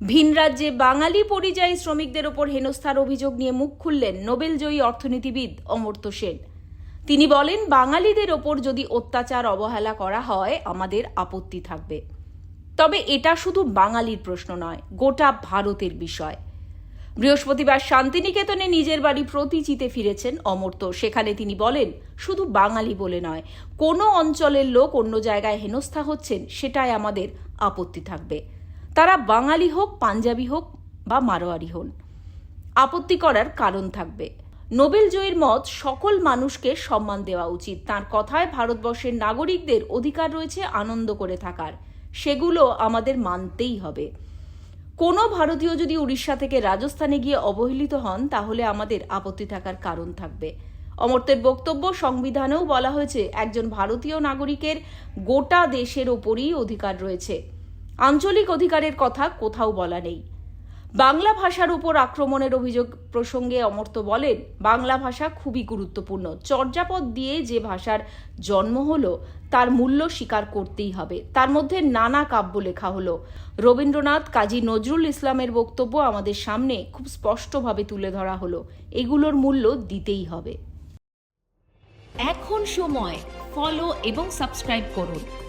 ভিন রাজ্যে বাঙালি পরিযায়ী শ্রমিকদের ওপর হেনস্থার অভিযোগ নিয়ে মুখ খুললেন নোবেলজয়ী অর্থনীতিবিদ অমর্ত্য সেন। তিনি বলেন, বাঙালিদের ওপর যদি অত্যাচার অবহেলা করা হয়, আমাদের আপত্তি থাকবে। তবে এটা শুধু বাঙালির প্রশ্ন নয়, গোটা ভারতের বিষয়। বৃহস্পতিবার শান্তিনিকেতনে নিজের বাড়ি প্রতিচিতে ফিরেছেন অমর্ত্য। সেখানে তিনি বলেন, শুধু বাঙালি বলে নয়, কোনো অঞ্চলের লোক অন্য জায়গায় হেনস্থা হচ্ছেন, সেটাই আমাদের আপত্তি থাকবে। তারা বাঙালি হোক, পাঞ্জাবি হোক বা মারোয়ারি হন, আপত্তি করার কারণ থাকবে। নোবেল জয়ীর মত সকল মানুষকে সম্মান দেওয়া উচিত। তার কথায় ভারতবর্ষের নাগরিকদের অধিকার রয়েছে আনন্দ করে থাকার। সেগুলো আমাদের মানতেই হবে। কোনো ভারতীয় যদি উড়িষ্যা থেকে রাজস্থানে গিয়ে অবহেলিত হন, তাহলে আমাদের আপত্তি থাকার কারণ থাকবে। অমর্তের বক্তব্য সংবিধানেও বলা হয়েছে, একজন ভারতীয় নাগরিকের গোটা দেশের ওপরই অধিকার রয়েছে। আঞ্চলিক অধিকারের কথা কোথাও বলা নেই। বাংলা ভাষার উপর আক্রমণের অভিযোগ প্রসঙ্গে অমর্ত্য বলেন, বাংলা ভাষা খুবই গুরুত্বপূর্ণ। চর্যাপদ দিয়ে যে ভাষার জন্ম হলো, তার মূল্য স্বীকার করতেই হবে। তার মধ্যে নানা কাব্য লেখা হলো। রবীন্দ্রনাথ, কাজী নজরুল ইসলামের বক্তব্য আমাদের সামনে খুব স্পষ্টভাবে তুলে ধরা হলো। এগুলোর মূল্য দিতেই হবে। এখন সময়। ফলো এবং সাবস্ক্রাইব করুন।